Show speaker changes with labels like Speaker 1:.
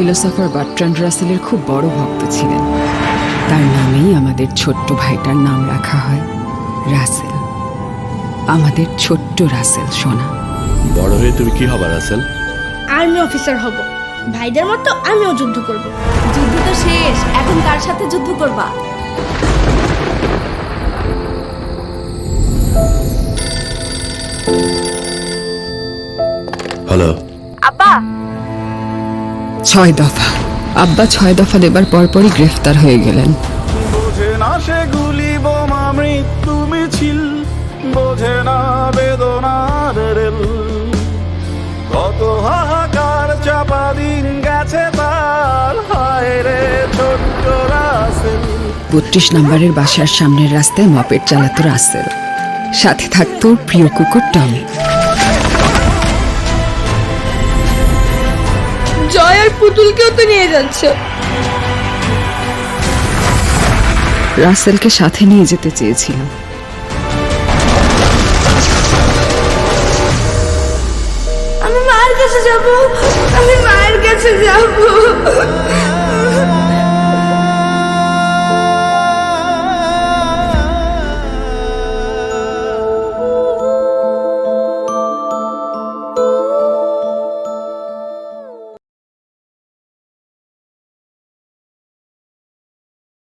Speaker 1: Philosopher Bertrand রাসেলের খুব বড় ভক্ত ছিলেন। তার নামেই আমাদের ছোট্ট ভাইটার নাম রাখা হয় রাসেল। আমাদের ছোট্ট রাসেল সোনা।
Speaker 2: বড় হয়ে তুমি কি হবা রাসেল?
Speaker 3: আর্মি অফিসার হব। ভাইদের মতো আমিও যুদ্ধ করব।
Speaker 4: যুদ্ধ তো শেষ এখন কার সাথে যুদ্ধ করবা?
Speaker 2: হ্যালো
Speaker 1: ছয় দফা। আব্বা ছয় দফা দেবার পরপরই গ্রেফতার হয়ে গেলেন।
Speaker 5: বোঝে না বোমা মৃত্যু মিছিল বোঝে না বেদনার রেল। কত হাহাকার চাপা দিন গেছে তার হায় রে ছোট্ট রাসেল।
Speaker 1: বত্রিশ নম্বরের বাসার সামনের রাস্তায় মপেট চালাতো রাসেল। সাথে থাকতো প্রিয় কুকুর টমি।
Speaker 3: আর পুতুলকেও তো নিয়ে যাচ্ছে।
Speaker 1: রাসেলকে সাথে নিয়ে যেতে চেয়েছিলাম।
Speaker 3: আমি মায়ের কাছে যাব। আমি যাব